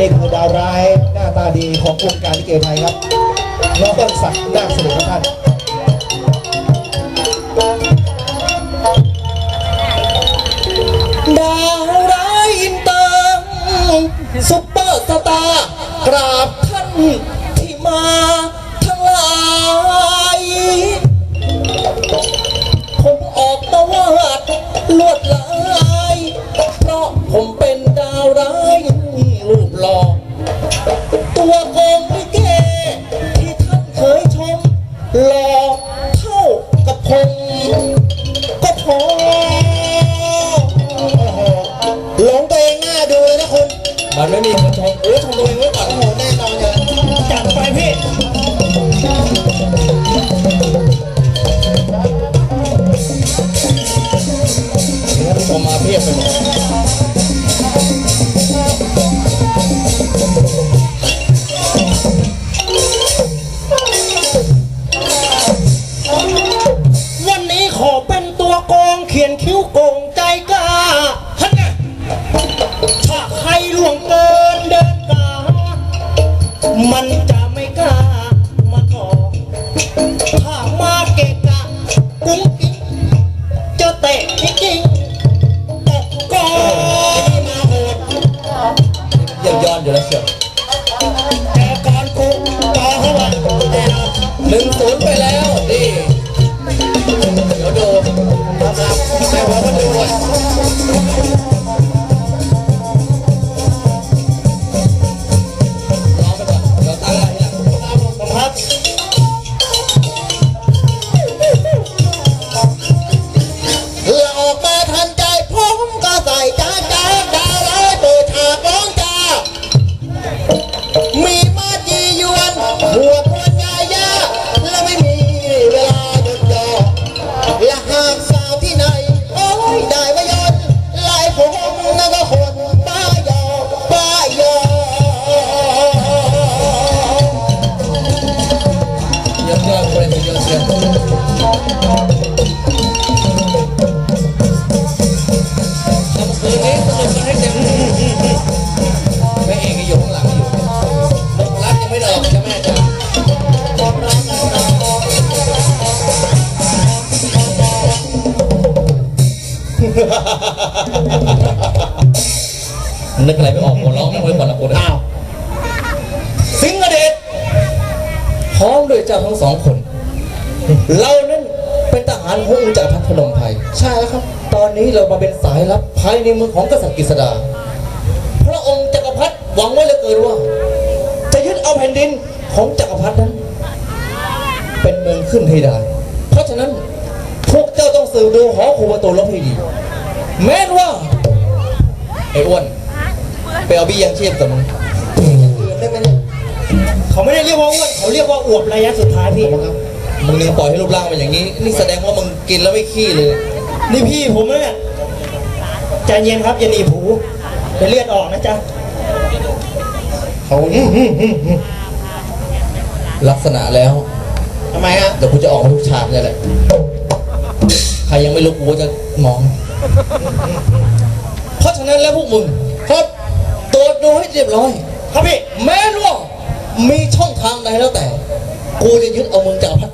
นี่คือดาวร้ายหน้าตาดีของวงการลิเกไทยครับน้องต้นศักดิ์นาคเสด็จครับท่านดาวร้ายอินเตอร์ซุปเปอร์สตาร์กราบท่านที่มา กับผมก็พอหลงตัวเองหน้าดูเลยนะคุณมันไม่มีคนชมเออชมตัวเองไว้ก่อนโอ้โหแน่นอนเลยจัดไปพี่นี่ท่านผู้ชมมาเพียบไปห เขียนคิ้วโกงใจกล้าฮันนะถ้าใครล่วงเกินเดินกามันจะไม่กล้ามาขอถ้ามาเกะกะกุ้งกิ๊งจะเตะจริงๆตกกอมาโหดเยี่ยมยอดอยู่แล้วเชียว นึกอะไรไม่ออกหัวเราะไม่ค่อยก่อนละคนอ้าวสิงห์อเดชพร้อมด้วยเจ้าทั้งสองคน เรานั้นเป็นทหารขององค์จักรพรรดิพนมไพรใช่แล้วครับ ตอนนี้เรามาเป็นสายลับภายในเมืองของกษัตริย์กฤษดา พระองค์จักรพรรดิหวังไว้เหลือเกินว่า จะยึดเอาแผ่นดินของจักรพรรดินั้น เป็นเมืองขึ้นให้ได้ เพราะฉะนั้นพวกเจ้าต้องสืบดูหอคูประตูลบให้ดี แม้นว่าไอ้อ้วนไปเอาบี้ยังชีพกับมึงได้ไหมเนี่ยเขาไม่ได้เรียกว่าอ้วนเขาเรียกว่าอวบระยะสุดท้ายพี่มึงยังปล่อยให้รูปร่างเป็นอย่างนี้ นี่แสดงว่ามึงกินแล้วไม่ขี้เลย นี่พี่ผมนะเนี่ยใจเย็นครับอย่าหนีบหูเดี๋ยวเลือดออกนะจ๊ะเขาลักษณะแล้วทำไมฮะเดี๋ยวกูจะออกมาทุกฉากเลยแหละใครยังไม่รู้กูก็จะมอง เพราะฉะนั้นแล้วพวกมึงครับตรวจดูให้เรียบร้อย ครับพี่ แม้ว่ามีช่องทางใดแล้วแต่ กูจะยึดเอามึงจากพัด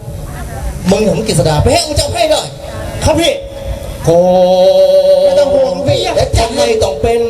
มึงถึงกฤษดาไปให้มึงจับให้ได้ ครับพี่โกไม่ต้องห่วงพี่ และทำไมต้องเป็น